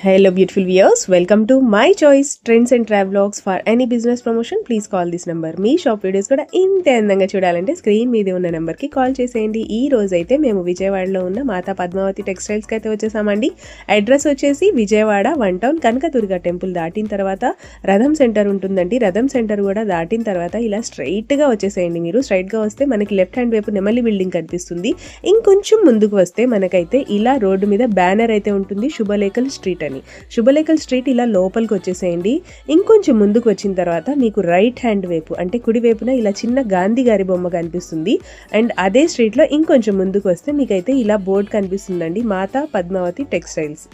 Hello beautiful viewers welcome to my choice trends and travelogues for any business promotion please call this number me shop videos కూడా ఇంత అందంగా చూడాలంటే screen మీద ఉన్న నెంబర్కి call చేసేయండి. ఈ రోజు అయితే మేము విజయవాడలో ఉన్న మాతా పద్మావతి టెక్స్టైల్స్కి అయితే వచ్చేసామండి. అడ్రస్ వచ్చేసి Vijayawada one town Kanakadurga temple దాటిన తర్వాత రథం సెంటర్ ఉంటుందండి. రథం సెంటర్ కూడా దాటిన తర్వాత ఇలా స్ట్రైట్గా వచ్చేసేయండి మీరు. స్ట్రైట్గా వస్తే మనకి లెఫ్ట్ హ్యాండ్ వైపు నెమలి బిల్డింగ్ కనిపిస్తుంది. ఇంకొంచెం ముందుకు వస్తే మనకైతే ఇలా రోడ్డు మీద బ్యానర్ అయితే ఉంటుంది. శుభలేఖల్ స్ట్రీట్ అని. శుభలేఖల్ స్ట్రీట్ ఇలా లోపలికి వచ్చేసేయండి. ఇంకొంచెం ముందుకు వచ్చిన తర్వాత మీకు రైట్ హ్యాండ్ వైపు అంటే కుడి వైపున ఇలా చిన్న గాంధీ గారి బొమ్మ కనిపిస్తుంది. అండ్ అదే స్ట్రీట్లో ఇంకొంచెం ముందుకు వస్తే మీకైతే ఇలా బోర్డు కనిపిస్తుందండి మాతా పద్మావతి టెక్స్టైల్స్.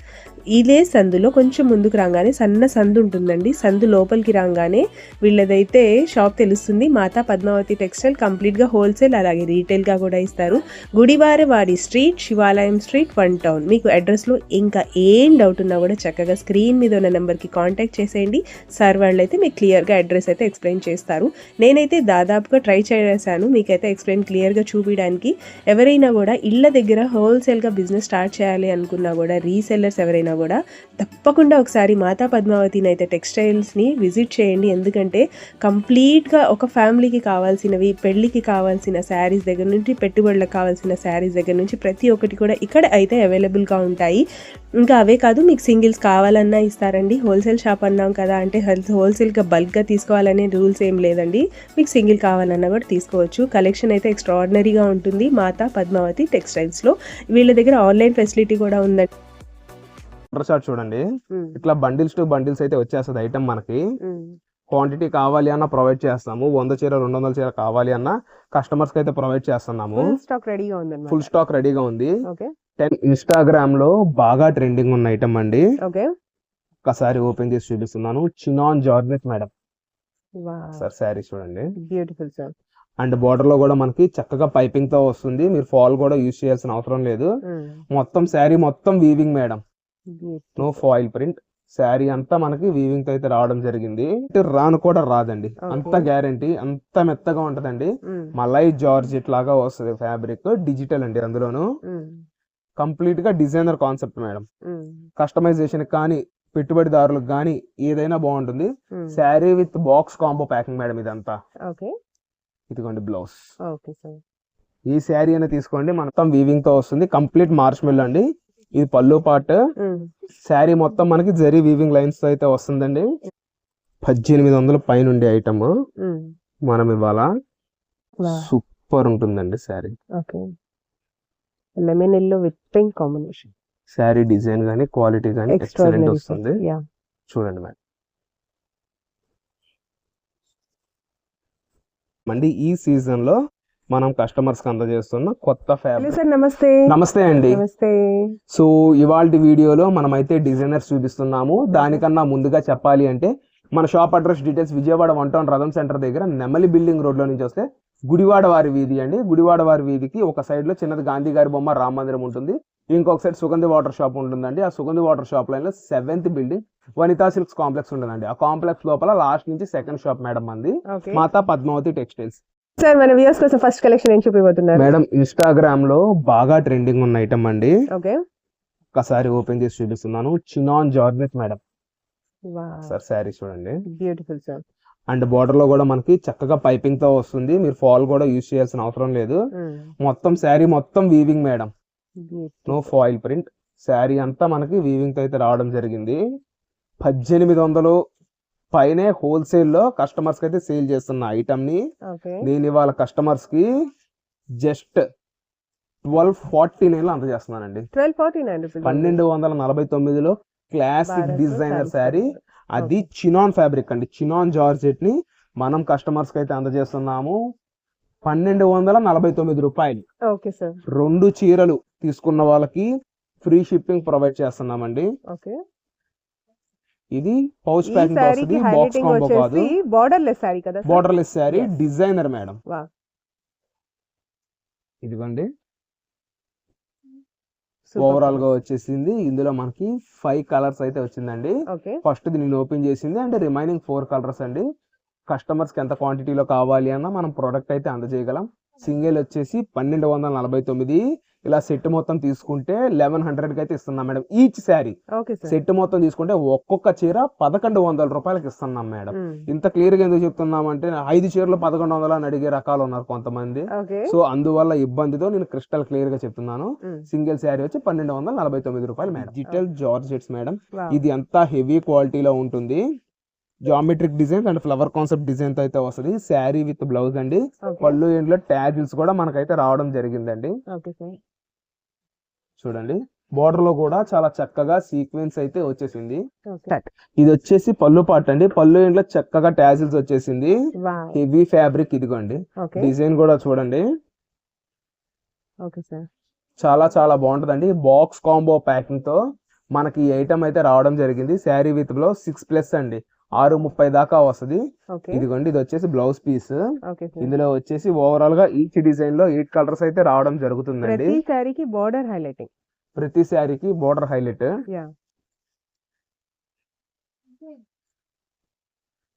ఇదే సందులో కొంచెం ముందుకు రాగానే సన్న సందు ఉంటుందండి. సందు లోపలికి రాగానే వీళ్ళదైతే షాప్ తెలుస్తుంది. మాతా పద్మావతి టెక్స్టైల్ కంప్లీట్గా హోల్సేల్ అలాగే రీటైల్గా కూడా ఇస్తారు. గుడివారి వారి స్ట్రీట్ శివాలయం స్ట్రీట్ వన్ టౌన్. మీకు అడ్రస్లో ఇంకా ఏం డౌట్ ఉన్నా కూడా చక్కగా స్క్రీన్ మీద ఉన్న నెంబర్కి కాంటాక్ట్ చేసేయండి. సార్ వాళ్ళు అయితే మీకు క్లియర్గా అడ్రస్ అయితే ఎక్స్ప్లెయిన్ చేస్తారు. నేనైతే దాదాపుగా ట్రై చేశాను. మీకైతే ఎక్స్ప్లెయిన్ క్లియర్గా చూపించడానికి ఎవరైనా కూడా ఇళ్ళ దగ్గర హోల్సేల్గా బిజినెస్ స్టార్ట్ చేయాలి అనుకున్నా కూడా రీసెల్లర్స్ ఎవరైనా కూడా తప్పకుండా ఒకసారి మాతా పద్మావతిని అయితే టెక్స్టైల్స్ని విజిట్ చేయండి. ఎందుకంటే కంప్లీట్గా ఒక ఫ్యామిలీకి కావాల్సినవి పెళ్ళికి కావాల్సిన శారీస్ దగ్గర నుంచి పెట్టుబడులకు కావాల్సిన శారీస్ దగ్గర నుంచి ప్రతి ఒక్కటి కూడా ఇక్కడ అయితే అవైలబుల్గా ఉంటాయి. ఇంకా అవే కాదు మీకు సింగిల్స్ కావాలన్నా ఇస్తారండి. హోల్సేల్ షాప్ అన్నాం కదా అంటే హోల్సేల్గా బల్క్గా తీసుకోవాలనే రూల్స్ ఏం లేదండి. మీకు సింగిల్ కావాలన్నా కూడా తీసుకోవచ్చు. కలెక్షన్ అయితే ఎక్స్ట్రాడినరీగా ఉంటుంది మాతా పద్మావతి టెక్స్టైల్స్లో. వీళ్ళ దగ్గర ఆన్లైన్ ఫెసిలిటీ కూడా ఉందండి. ఆర్డర్ షాట్ చూడండి ఇట్లా బండిల్స్ టు బండిల్స్ అయితే వచ్చేస్తుంది ఐటమ్ మనకి. క్వాంటిటీ కావాలి అన్న ప్రొవైడ్ చేస్తాము. వంద చీర రెండు వందల చీర కావాలి అన్న కస్టమర్స్కి అయితే ప్రొవైడ్ చేస్తున్నాము. స్టాక్ రెడీగా ఫుల్ స్టాక్ రెడీగా ఉంది. టెన్ ఇన్స్టాగ్రామ్లో బాగా ట్రెండింగ్ ఉన్న ఐటమ్ అండి. ఓకే. ఒకసారి ఓపెన్ చేసి చూపిస్తున్నాను. Chinon georgette madam. Sir sari చూడండి. Beautiful sir. అండ్ బార్డర్లో కూడా మనకి చక్కగా పైపింగ్తో వస్తుంది. మీరు ఫాల్ కూడా యూజ్ చేయాల్సిన అవసరం లేదు. మొత్తం శారీ మొత్తం weaving madam. No foil print sari అంతా మనకి వీవింగ్తో అయితే రావడం జరిగింది. రాను కూడా రాదండి. అంత గ్యారంటీ అంత మెత్తగా ఉంటదండి. మలై జార్జెట్ లాగా వస్తుంది ఫ్యాబ్రిక్ డిజిటల్ అండి అందులోను. కంప్లీట్గా డిజైనర్ కాన్సెప్ట్ మేడం. కస్టమైజేషన్ కానీ పెట్టుబడిదారులకు కానీ ఏదైనా బాగుంటుంది. Sari with box combo packing madam ఇదంతా. ఇదిగోండి బ్లౌజ్ ఈ శారీ అనేది తీసుకోండి. మొత్తం వీవింగ్తో వస్తుంది. కంప్లీట్ మార్ష్మెల్ అండి. ఇది పళ్ళు పార్ట్ శారీ మొత్తం మనకి జరీ వీవింగ్ లైన్స్తో అయితే వస్తుందండి. పద్దెనిమిది వందల పైన ఉండే ఐటమ్ మనం ఇవాళ సూపర్ ఉంటుందండి sari. Okay. Lemon yellow with pink combination. Sari design గానీ క్వాలిటీ గానీ ఎక్సలెంట్ వస్తుంది. చూడండి మేడం. మండి ఈ సీజన్లో మనం కస్టమర్స్కి అందజేస్తున్న కొత్త ఫ్యాబ్రిక్ సార్ నమస్తే. నమస్తే అండి. నమస్తే. సో ఇవాళ వీడియోలో మనమైతే డిజైనర్స్ చూపిస్తున్నాము. దానికన్నా ముందుగా చెప్పాలి అంటే మన shop address details Vijayawada one town Ratham centre దగ్గర నెమలి బిల్డింగ్ రోడ్లో నుంచి వస్తే గుడివాడ వారి వీధి అండి. గుడివాడ వారి వీధికి ఒక సైడ్లో చిన్నది గాంధీ గారి బొమ్మ రామ మందిరం ఉంటుంది. ఇంకొక సైడ్ సుగంధి వాటర్ షాప్ ఉంటుందండి. ఆ సుగంధి వాటర్ షాప్ లైన్లో seventh building Vanitha silks complex ఉంటుందండి. ఆ కాంప్లెక్స్ లోపల లాస్ట్ నుంచి second shop madam okay Mata Padmavathi textiles sir మన వ్యూస్ కోసం ఫస్ట్ కలెక్షన్ ఏం చూపిపోతున్నారు మేడం ఇన్స్టాగ్రామ్లో బాగా ట్రెండింగ్ ఉన్న ఐటమ్ అండి. ఓకే. ఒకసారి ఓపెన్ చేసి చూపిస్తున్నాను. Chinon georgette madam. Sir sari చూడండి. బ్యూటిఫుల్ సార్ అండ్ బార్డర్లో కూడా మనకి చక్కగా పైపింగ్తో వస్తుంది. మీరు ఫాల్ కూడా యూజ్ చేయాల్సిన అవసరం లేదు. మొత్తం శారీ మొత్తం weaving madam. No foil print sari అంతా మనకి వీవింగ్తో అయితే రావడం జరిగింది. పద్దెనిమిది వందలు పైనే హోల్సేల్లో కస్టమర్స్కి అయితే సేల్ చేస్తున్న ఐటమ్ని ఓకే. నేను ఇవాళ కస్టమర్స్కి జస్ట్ ట్వెల్వ్ ఫార్టీ నైన్లో అందజేస్తున్నానండి. ట్వెల్వ్ ఫార్టీ నైన్ పన్నెండు వందల నలభై తొమ్మిదిలో క్లాసిక్ డిజైనర్ శారీ. అది చినాన్ ఫ్యాబ్రిక్ అండి. చినాన్ జార్జెట్ని మనం కస్టమర్స్కి అయితే అందజేస్తున్నాము. పన్నెండు వందల నలభై తొమ్మిది రూపాయలు. Okay sir. రెండు చీరలు తీసుకున్న వాళ్ళకి ఫ్రీ షిప్పింగ్ ప్రొవైడ్ చేస్తున్నామండి. ఓకే. ఇది పౌచ్ ప్యాకింగ్ వస్తుంది బాక్స్ కాంబో కాదు. బార్డర్ లెస్ శారీ కదా borderless Yes. Designer madam. ఇదిగోండి. ఓవరాల్గా వచ్చేసింది. ఇందులో మనకి ఫైవ్ కలర్స్ అయితే వచ్చిందండి. ఫస్ట్ నేను ఓపెన్ చేసింది. అండ్ రిమైనింగ్ ఫోర్ కలర్స్ అండి. కస్టమర్స్కి ఎంత క్వాంటిటీలో కావాలి అన్న మనం ప్రోడక్ట్ అయితే అందజేయగలం. సింగిల్ వచ్చేసి పన్నెండు వందల నలభై తొమ్మిది. ఇలా సెట్ మొత్తం తీసుకుంటే లెవెన్ హండ్రెడ్కి అయితే ఇస్తున్నాం మేడం. ఈచ్ శారీ సెట్ మొత్తం తీసుకుంటే ఒక్కొక్క చీర పదకొండు వందల రూపాయలకి ఇస్తున్నాం మేడం. ఇంత క్లియర్గా ఎందుకు చెప్తున్నాం అంటే ఐదు చీరలు పదకొండు వందలు అని అడిగే రకాలు ఉన్నారు కొంతమంది. సో అందువల్ల ఇబ్బందితో నేను క్రిస్టల్ క్లియర్గా చెప్తున్నాను సింగిల్ శారీ వచ్చి పన్నెండు వందల నలభై తొమ్మిది రూపాయలు మేడం. Digital georgettes madam. ఇది అంతా హెవీ క్వాలిటీలో ఉంటుంది. Geometric design and flower concept డిజైన్తో అయితే వస్తుంది. శారీ విత్ బ్లౌజ్ అండి. పళ్ళు ఏంట్లో ట్యాజిల్స్ కూడా మనకైతే రావడం జరిగిందండి. చూడండి. బోర్డర్లో కూడా చాలా చక్కగా సీక్వెన్స్ అయితే వచ్చేసింది. ఇది వచ్చేసి పళ్ళు పాట అండి. పళ్ళు ఏంట్లో చక్కగా ట్యాజిల్స్ వచ్చేసింది. హెవీ ఫ్యాబ్రిక్ ఇదిగోండి. డిజైన్ కూడా చూడండి. Okay sir. చాలా చాలా బాగుంటుందండి. బాక్స్ కాంబో ప్యాకింగ్తో మనకి ఈ ఐటమ్ అయితే రావడం జరిగింది. Sari with blouse six plus అండి. ఆరు ముప్పై దాకా వస్తుంది. ఇదిగోండి ఇది వచ్చేసి బ్లౌజ్ పీస్. ఇందులో వచ్చేసి ఓవరాల్గా ఈచ్ డిజైన్లో ఎయిట్ కలర్స్ అయితే రావడం జరుగుతుందండి. శారీకి బార్డర్ హైలైటింగ్ ప్రతి శారీకి బోర్డర్ హైలైట్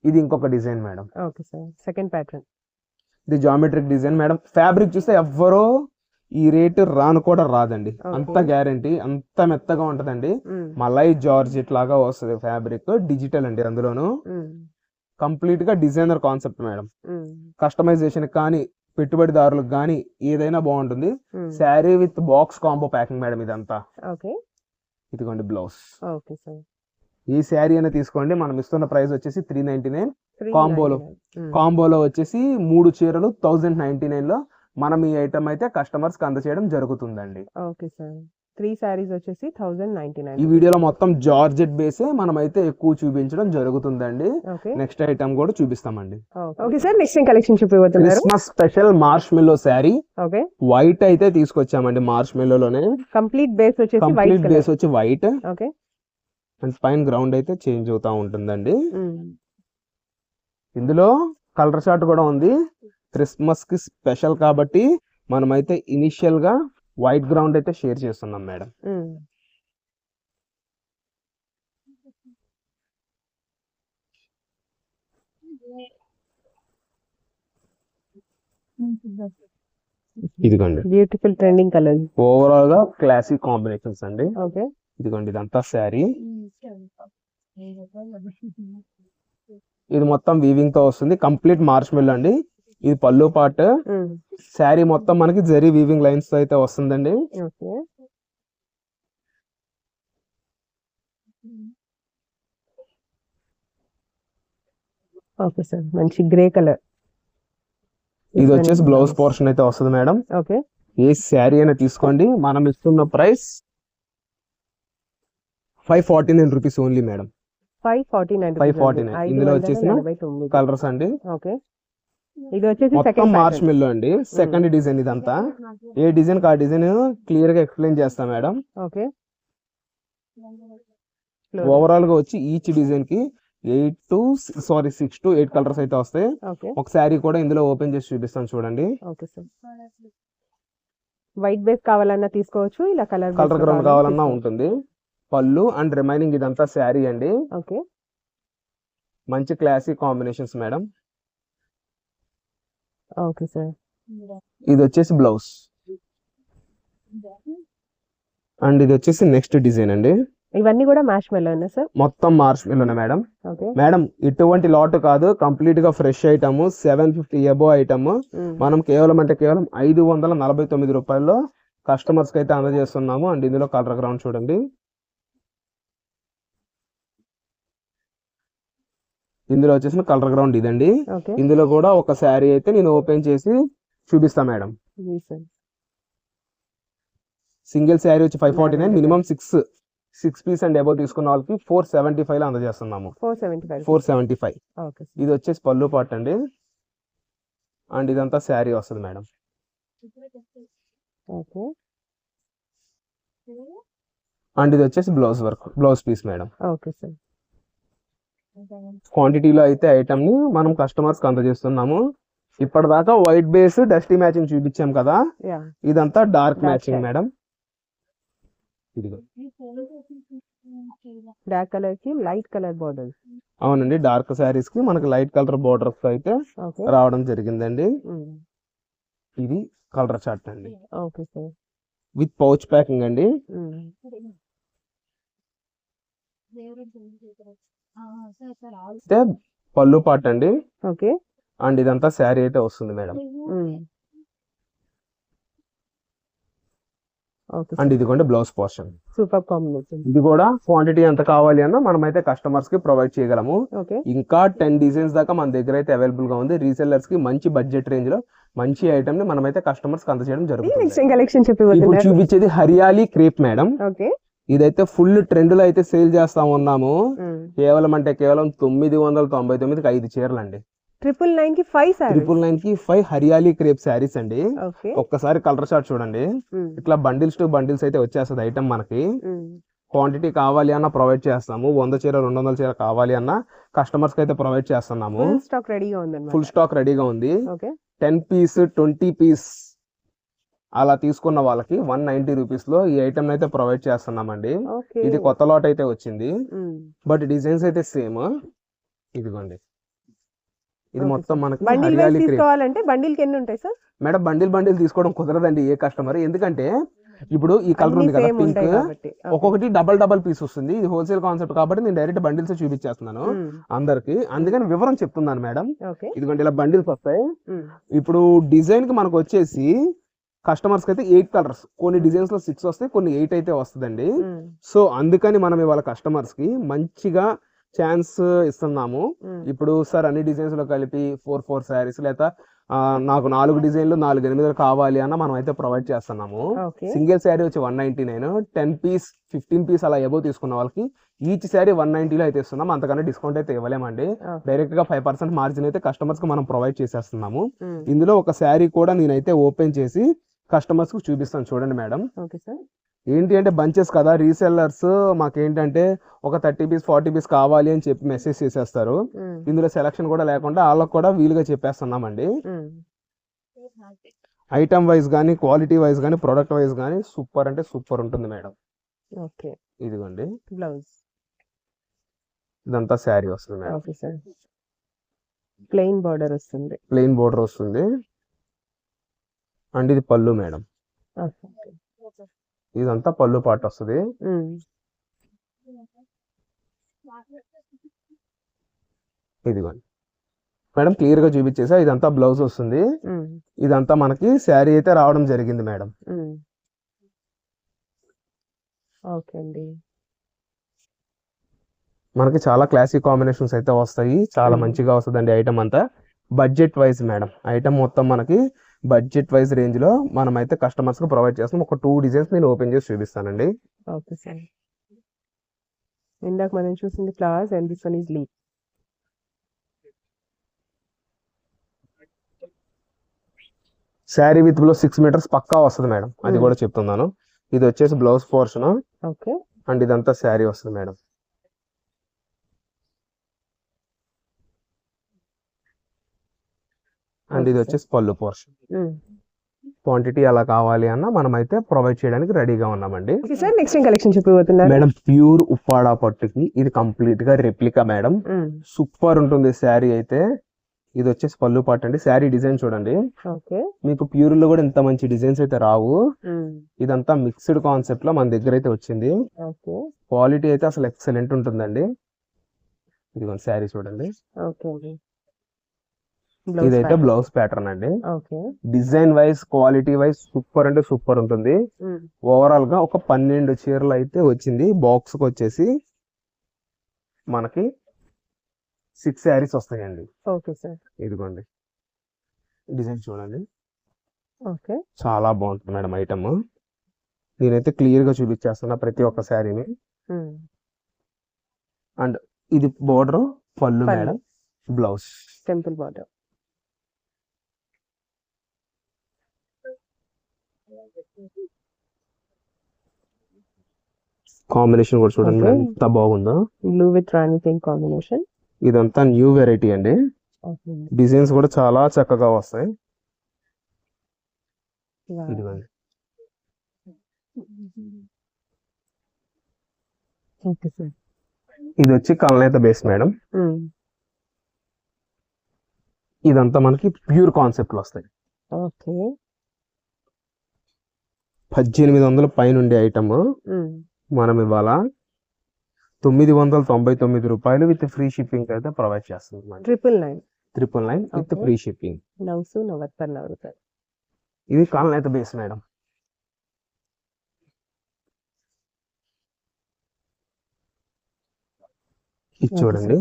ఇది ఇంకొక design madam okay sir. Second pattern ఇది జామెట్రిక్ డిజైన్ మేడం ఫ్యాబ్రిక్ చూస్తే ఎవ్వరూ ఈ రేట్ రాను కూడా రాదండి. అంత. గ్యారంటీ అంత మెత్తగా ఉంటదండి. మలై జార్జెట్ లాగా వస్తుంది ఫ్యాబ్రిక్ డిజిటల్ అండి అందులోను. కంప్లీట్గా డిజైనర్ కాన్సెప్ట్ మేడం. కస్టమైజేషన్ కానీ పెట్టుబడిదారులకు కానీ ఏదైనా బాగుంటుంది. Sari with box combo packing madam ఇదంతా. ఇదిగోండి బ్లౌజ్. Okay sir. ఈ శారీ అయినా తీసుకోండి. మనం ఇస్తున్న ప్రైస్ వచ్చేసి త్రీ నైన్టీ నైన్. కాంబోలో. కాంబోలో వచ్చేసి మూడు చీరలు థౌజండ్ నైన్టీ నైన్లో మనం ఈ ఐటమ్ అయితే కస్టమర్స్కి అందచేయడం జరుగుతుందండి. ఓకే సార్ త్రీ శారీస్ వచ్చేసి థౌజండ్ నైన్టీ ఈ నైన్ వీడియోలో మొత్తం జార్జెట్ బేసే మనం అయితే ఎక్కువ చూపించడం జరుగుతుందండి. నెక్స్ట్ ఐటమ్ కూడా చూపిస్తామండి. Okay sir next collection చూపిపోతున్నారు Christmas special marshmallow sari okay white అయితే తీసుకొచ్చామండి మార్ష్ మిల్లోనే కంప్లీట్ బేస్ వచ్చేసి వైట్ కంప్లీట్ బేస్ వచ్చి వైట్ ఓకే అండ్ పైన గ్రౌండ్ అయితే చేంజ్ అవుతా ఉంటుందండి. ఇందులో కలర్ చార్ట్ కూడా ఉంది. క్రిస్మస్కి స్పెషల్ కాబట్టి మనమైతే ఇనిషియల్గా వైట్ గ్రౌండ్ అయితే షేర్ చేస్తున్నాం మేడం. ఇదిగోండి. బ్యూటిఫుల్ ట్రెండింగ్ కలర్ ఓవరాల్గా క్లాసిక్ కాంబినేషన్స్ అండి. ఓకే. ఇదిగోండి ఇదంతా శారీ. ఇది మొత్తం వీవింగ్తో వస్తుంది. కంప్లీట్ మార్చ్ మిల్ అండి. ఇది పళ్ళు పార్ట్ శారీ మొత్తం మనకి జరీ వీవింగ్ లైన్స్తో అయితే వస్తుందండి. ఓకే. సార్ మంచి గ్రే కలర్. ఇది వచ్చేసి బ్లౌజ్ పోర్షన్ అయితే వస్తుంది మేడం. ఓకే. ఏ శారీ అయినా తీసుకోండి. మనం ఇస్తున్న price five forty nine rupees only madam five forty nine 549. ఇందులో వచ్చేసిన కలర్స్ అండి. ఓకే. ఇది వచ్చేసి మొత్తం సెకండ్ మార్చ్ మిల్ అండి. సెకండ్ డిజైన్ ఇదంతా. ఏ డిజైన్ ఆ డిజైన్ క్లియర్గా ఎక్స్ప్లెయిన్ చేస్తా మేడం. ఓకే. ఓవరాల్గా వచ్చి ఈచ్ డిజైన్కి eight to sorry six to eight colours అయితే వస్తాయి. ఒక శారీ కూడా ఇందులో ఓపెన్ చేసి చూపిస్తాను చూడండి. Okay sir. వైట్ బేస్ కావాలన్నా తీసుకోవచ్చు ఇలా కలర్ కలర్ గ్రౌండ్ కావాలన్నా ఉంటుంది. పళ్ళు అండ్ రిమైనింగ్ ఇదంతా శారీ అండి. ఓకే. మంచి classic combinations madam. Okay sir. ఇది వచ్చేసి బ్లౌజ్. అండ్ ఇది వచ్చేసి నెక్స్ట్ డిజైన్ అండి. ఇవన్నీ కూడా మ్యాష్ మెలోనా సార్? మొత్తం మార్చ్ మిల్లోనే మేడం. ఓకే. మేడం ఇటువంటి లాట్ కాదు. కంప్లీట్గా fresh item seven fifty above item మనం కేవలం అంటే కేవలం ఐదు వందల నలభై తొమ్మిది రూపాయల్లో కస్టమర్స్కి అయితే అందజేస్తున్నాము. అండ్ ఇందులో కలర్ గ్రౌండ్ చూడండి. ఇందులో వచ్చేసిన కలర్ గ్రౌండ్ ఇదండి. ఇందులో కూడా ఒక శారీ అయితే నేను ఓపెన్ చేసి చూపిస్తా మేడం. సింగిల్ శారీ వచ్చి five forty nine minimum six six piece and above తీసుకున్న వాళ్ళకి ఫోర్ సెవెంటీ ఫైవ్లో అందజేస్తున్నాము. Four seventy five four seventy five okay ఇది వచ్చేసి పళ్ళు పాట్ అండి. అండ్ ఇదంతా శారీ వస్తుంది మేడం. ఓకే. అండ్ ఇది వచ్చేసి blouse work blouse piece madam. Okay sir. క్వాంటిటీలో అయితే ఐటమ్ని మనం కస్టమర్స్కి అందజేస్తున్నాము. ఇప్పటిదాకా వైట్ బేస్ డస్టీ మ్యాచింగ్ చూపించాం కదా. ఇదంతా డార్క్ మ్యాచింగ్. మేడం డార్క్ కలర్కి లైట్ కలర్ బార్డర్ అవునండి డార్క్ శారీస్కి మనకి లైట్ కలర్ బోర్డర్స్ అయితే రావడం జరిగిందండి. ఇది కలర్ చార్ట్ అండి. Okay sir with pouch packing అండి. అయితే పళ్ళు పాట్ అండి ఓకే. అండ్ ఇదంతా శారీ అయితే వస్తుంది మేడం. ఓకే. అండ్ ఇదిగోండి బ్లౌజ్ పోర్షన్. Super combination. ఇది కూడా క్వాంటిటీ ఎంత కావాలి అన్నా మనమైతే కస్టమర్స్కి ప్రొవైడ్ చేయగలము. ఓకే. ఇంకా టెన్ డిజైన్స్ దాకా మన దగ్గర అయితే అవైలబుల్గా ఉంది. రీసెల్లర్స్కి మంచి బడ్జెట్ రేంజ్లో మంచి ఐటమ్ని మనమైతే కస్టమర్స్కి అందజేయడం జరుగుతుంది. కలెక్షన్ ఇప్పుడు చూపించేది హరియాలి క్రేప్ మేడం. ఓకే. ఇదైతే ఫుల్ ట్రెండ్లో అయితే సేల్ చేస్తా ఉన్నాము కేవలం అంటే కేవలం తొమ్మిది వందల తొంభై తొమ్మిదికి ఐదు చీరలు అండి. ట్రిపుల్ నైన్కి ఫైవ్ ట్రిపుల్ నైన్కి ఫైవ్ హరియాలి క్రేప్ శారీస్ అండి. ఒక్కసారి కలర్ షార్ట్ చూడండి. ఇట్లా బండిల్స్ టు బండిల్స్ అయితే వచ్చేస్తుంది ఐటమ్ మనకి. క్వాంటిటీ కావాలి అన్న ప్రొవైడ్ చేస్తాము. వంద చీర రెండు వందల చీర కావాలి అన్న కస్టమర్స్కి అయితే ప్రొవైడ్ చేస్తున్నాము. ఫుల్ స్టాక్ రెడీగా ఉందన్నమాట. ఫుల్ స్టాక్ రెడీగా ఉంది. టెన్ పీస్ ట్వంటీ పీస్ అలా తీసుకున్న వాళ్ళకి వన్ నైన్టీ రూపీస్లో ఈ ఐటమ్ అయితే ప్రొవైడ్ చేస్తున్నామండి. ఇది కొత్త లాట్ అయితే వచ్చింది. బట్ డిజైన్స్ అయితే సేమ్. ఇదిగోండి. ఇది మొత్తం మనకి తీసుకోవాలంటే ఎన్ని ఉంటాయి సార్? మేడం బండిల్ బండిల్ తీసుకోవడం కుదరదండి ఏ కస్టమర్. ఎందుకంటే ఇప్పుడు ఈ కలర్ ఉంది కదా పింక్. ఒక్కొక్కటి డబల్ డబల్ పీస్ వస్తుంది. ఇది హోల్సేల్ కాన్సెప్ట్ కాబట్టి నేను డైరెక్ట్ బండిల్స్ చూపించేస్తున్నాను అందరికి. అందుకని వివరం చెప్తున్నాను మేడం. ఇదిగోండి ఇలా బండిల్స్ వస్తాయి ఇప్పుడు డిజైన్కి మనకు వచ్చేసి కస్టమర్స్ అయితే ఎయిట్ కలర్స్ కొన్ని డిజైన్స్లో సిక్స్ వస్తాయి కొన్ని ఎయిట్ అయితే వస్తుందండి. సో అందుకని మనం ఇవాళ కస్టమర్స్కి మంచిగా ఛాన్స్ ఇస్తున్నాము. ఇప్పుడు సార్ అన్ని డిజైన్స్లో కలిపి ఫోర్ ఫోర్ శారీస్ లేదా నాకు నాలుగు డిజైన్లు నాలుగు ఎనిమిదిలు కావాలి అన్న మనం అయితే ప్రొవైడ్ చేస్తున్నాము. సింగిల్ శారీ వచ్చి one ninety nine ten piece fifteen piece అలా ఎబో తీసుకున్న వాళ్ళకి ఈచ్ శారీ వన్ నైన్టీలో అయితే ఇస్తున్నాం అంతకన్నా డిస్కౌంట్ అయితే ఇవ్వలేమండి. డైరెక్ట్గా ఫైవ్ పర్సెంట్ మార్జిన్ అయితే కస్టమర్స్కి మనం ప్రొవైడ్ చేసేస్తున్నాము. ఇందులో ఒక శారీ కూడా నేనైతే ఓపెన్ చేసి కస్టమర్స్కు చూపిస్తాను చూడండి మేడం. Okay sir. ఏంటి అంటే బంచెస్ కదా రీసెల్లర్స్ మాకేంటంటే ఒక థర్టీ పీస్ ఫార్టీ పీస్ కావాలి అని చెప్పి మెసేజ్ చేసేస్తారు. ఇందులో సెలక్షన్ కూడా లేకుండా వాళ్ళకి కూడా వీలుగా చెప్పేస్తున్నామండి. ఐటమ్ వైజ్ కానీ క్వాలిటీ వైజ్ కానీ ప్రొడక్ట్ వైజ్ కానీ సూపర్ అంటే సూపర్ ఉంటుంది మేడం. ఓకే. ఇదిగోండి. బ్లౌజ్. ఇదంతా శారీ వస్తుంది madam. Okay sir. Plain border వస్తుంది. ప్లెయిన్ బోర్డర్ వస్తుంది. అండ్ ఇది పళ్ళు మేడం. ఇదంతా పళ్ళు పాట వస్తుంది. ఇదిగోండి. మేడం క్లియర్గా చూపించేసా. ఇదంతా బ్లౌజ్ వస్తుంది. ఇదంతా మనకి శారీ అయితే రావడం జరిగింది మేడం. ఓకే అండి. మనకి చాలా క్లాసిక్ కాంబినేషన్స్ అయితే వస్తాయి. చాలా. మంచిగా వస్తుందండి ఐటమ్ అంతా. Budget wise madam. ఐటమ్ మొత్తం మనకి బడ్జెట్ వైజ్ రేంజ్లో మనం అయితే కస్టమర్స్కి ప్రొవైడ్ చేస్తాం. ఒక టూ డిజైన్స్ నేను ఓపెన్ చేసి చూపిస్తానండి. Okay sir. ఇందాక మనం చూసింది flowers and this one is leaf sari with blouse six metres పక్కా వస్తుంది మేడం. అది. కూడా చెప్తున్నాను. ఇది వచ్చేసి బ్లౌజ్ పోర్షన్. ఓకే. అండ్ ఇదంతా శారీ వస్తుంది మేడం. అండ్ ఇది వచ్చేసి పళ్ళు పోర్షన్. క్వాంటిటీ అలా కావాలి అన్న మనం అయితే ప్రొవైడ్ చేయడానికి రెడీగా ఉన్నామండి. సార్ నెక్స్ట్ కలెక్షన్ చెప్పిపోతున్నారు మేడం ప్యూర్ ఉప్పాడ పట్టుకి ఇది కంప్లీట్గా రెప్లికా మేడం సూపర్ ఉంటుంది శారీ అయితే. ఇది వచ్చేసి పళ్ళు పాట అండి. శారీ డిజైన్ చూడండి. ఓకే. మీకు ప్యూర్లో కూడా ఇంత మంచి డిజైన్స్ అయితే రావు. ఇదంతా మిక్స్డ్ కాన్సెప్ట్లో మన దగ్గర అయితే వచ్చింది. క్వాలిటీ అయితే అసలు ఎక్సలెంట్ ఉంటుందండి. ఇదిగోండి శారీ చూడండి. ఇదైతే బ్లౌజ్ ప్యాటర్న్ అండి. Okay. Design wise quality wise super అంటే సూపర్ ఉంటుంది. ఓవరాల్గా ఒక పన్నెండు చీరలు అయితే వచ్చింది. బాక్స్కి వచ్చేసి మనకి సిక్స్ శారీస్ వస్తాయండి. Okay sir. ఇదిగోండి. డిజైన్ చూడండి. ఓకే. చాలా బాగుంటుంది మేడం ఐటమ్ నేనైతే క్లియర్గా చూపించేస్తున్నా ప్రతి ఒక్క శారీని ఇది బోర్డర్ పళ్ళు పళ్ళు. Madam. Blouse temple border combination కూడా చూడండి ఎంత బాగుందో? Blue with rani pink combination ఇదంతా న్యూ వెరైటీ అండి. డిజైన్స్ కూడా చాలా చక్కగా వస్తాయి. ఇదిగోండి. ఇది వచ్చి కలనేత బేస్ మేడం. ఇదంతా మనకి ప్యూర్ కాన్సెప్ట్ వస్తాయి. ఓకే పద్దెనిమిది వందల పైన ఉండే ఐటమ్. మనం ఇవాళ తొమ్మిది వందల తొంభై తొమ్మిది రూపాయలు విత్ ఫ్రీ షిప్పింగ్ అయితే ప్రొవైడ్ చేస్తుంది triple nine triple nine with. Free shipping. నవ్సు నవత్తర్ నవ్వుతారు ఇది కాలనైతే బేస్ మేడం ఇది చూడండి.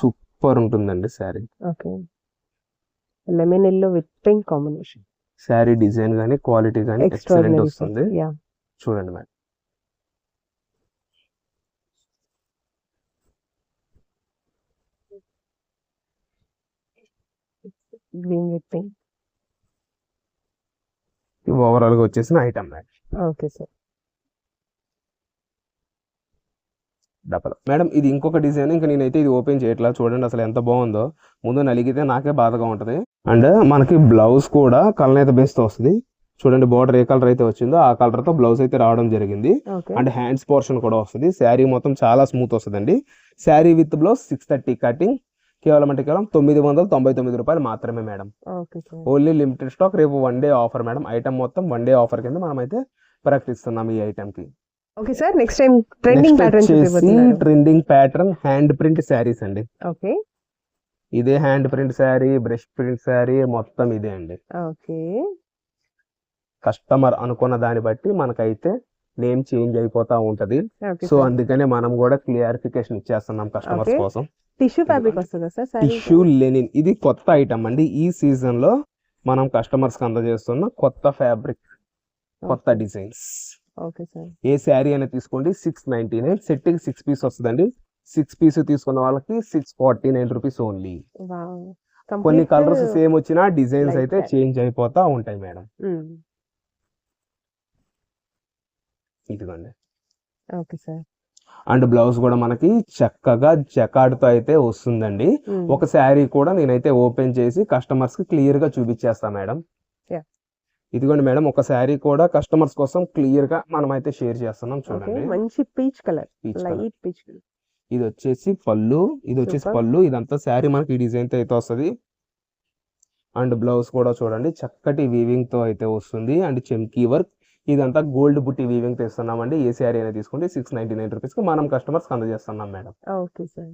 సూపర్ ఉంటుందండి sari okay lemon yellow with pink combination sari design గానీ క్వాలిటీ గానీ ఎక్సలెంట్ వస్తుంది. చూడండి మేడం. గ్రీన్ విత్ పింక్ ఓవరాల్గా వచ్చేసిన item okay sir double madam ఇది ఇంకొక డిజైన్. ఇంకా నేనైతే ఇది ఓపెన్ చేయట్లా. చూడండి అసలు ఎంత బాగుందో. ముందు నలిగితే నాకే బాధగా ఉంటది. అండ్ మనకి బ్లౌజ్ కూడా కలనేత బేస్తో వస్తుంది. చూడండి బార్డర్ ఏ కలర్ అయితే వచ్చిందో ఆ కలర్తో బ్లౌజ్ అయితే రావడం జరిగింది. అండ్ హ్యాండ్స్ పోర్షన్ కూడా వస్తుంది. శారీ మొత్తం చాలా స్మూత్ వస్తుందండి. Sari with blouse six thirty cutting. కేవలం అంటే కేవలం తొమ్మిది వందల తొంభై తొమ్మిది రూపాయలు మాత్రమే మేడం. Only limited stock. రేపు one day offer madam. Item మొత్తం వన్ డే ఆఫర్ కింద మనం అయితే ప్రకటిస్తున్నాం ఈ ఐటమ్కి okay sir next time trending pattern trending pattern hand print saris అండి. ఓకే ఇదే hand print sari brush print sari మొత్తం ఇదే అండి. ఓకే కస్టమర్ అనుకున్న దాన్ని బట్టి మనకైతే నేమ్ చేంజ్ అయిపోతా ఉంటది. సో అందుకనే మనం కూడా క్లియరిఫికేషన్ ఇచ్చేస్తున్నాం కస్టమర్స్. కోసం. టిష్యూ ఫ్యాబ్రిక్ వస్తుందా సార్ సారీ టిష్యూ లెనిన్ ఇది కొత్త ఐటమ్ అండి. ఈ సీజన్లో మనం కస్టమర్స్కి అందజేస్తున్న కొత్త ఫ్యాబ్రిక్ కొత్త డిజైన్స్ సార్ ఏ శారీ అయినా తీసుకోండి. Six ninety nine. సెట్కి సిక్స్ పీస్ వస్తుందండి. సిక్స్ పీస్ తీసుకున్న వాళ్ళకి six forty nine rupees only. కొన్ని కలర్స్ సేమ్ వచ్చినా డిజైన్స్ అయితే. చేంజ్ అయిపోతా ఉంటాయి మేడం. ఇదిగోండి. Okay sir. అండ్ బ్లౌజ్ కూడా మనకి చక్కగా జకాడ్తో అయితే వస్తుందండి. ఒక శారీ కూడా నేనైతే ఓపెన్ చేసి కస్టమర్స్కి క్లియర్గా చూపించేస్తా మేడం. ఇదిగోండి మేడం ఒక శారీ కూడా కస్టమర్స్ కోసం క్లియర్గా మనం అయితే షేర్ చేస్తున్నాం చూడండి. మంచి పీచ్ కలర్. లైట్ పీచ్ ఇది వచ్చేసి పళ్ళు ఇది వచ్చేసి. పళ్ళు. ఇదంతా శారీ మనకి ఈ డిజైన్తో అయితే వస్తుంది. అండ్ బ్లౌజ్ కూడా చూడండి చక్కటి వీవింగ్తో అయితే వస్తుంది. అండ్ చెమ్కీ వర్క్. ఇదంతా గోల్డ్ బుట్టి వీవింగ్తో ఇస్తున్నామండి. ఏ శారీ అయినా తీసుకుంటే సిక్స్ నైన్టీ నైన్ రూపీస్కి మనం కస్టమర్స్ అందజేస్తున్నాం మేడం. Okay sir.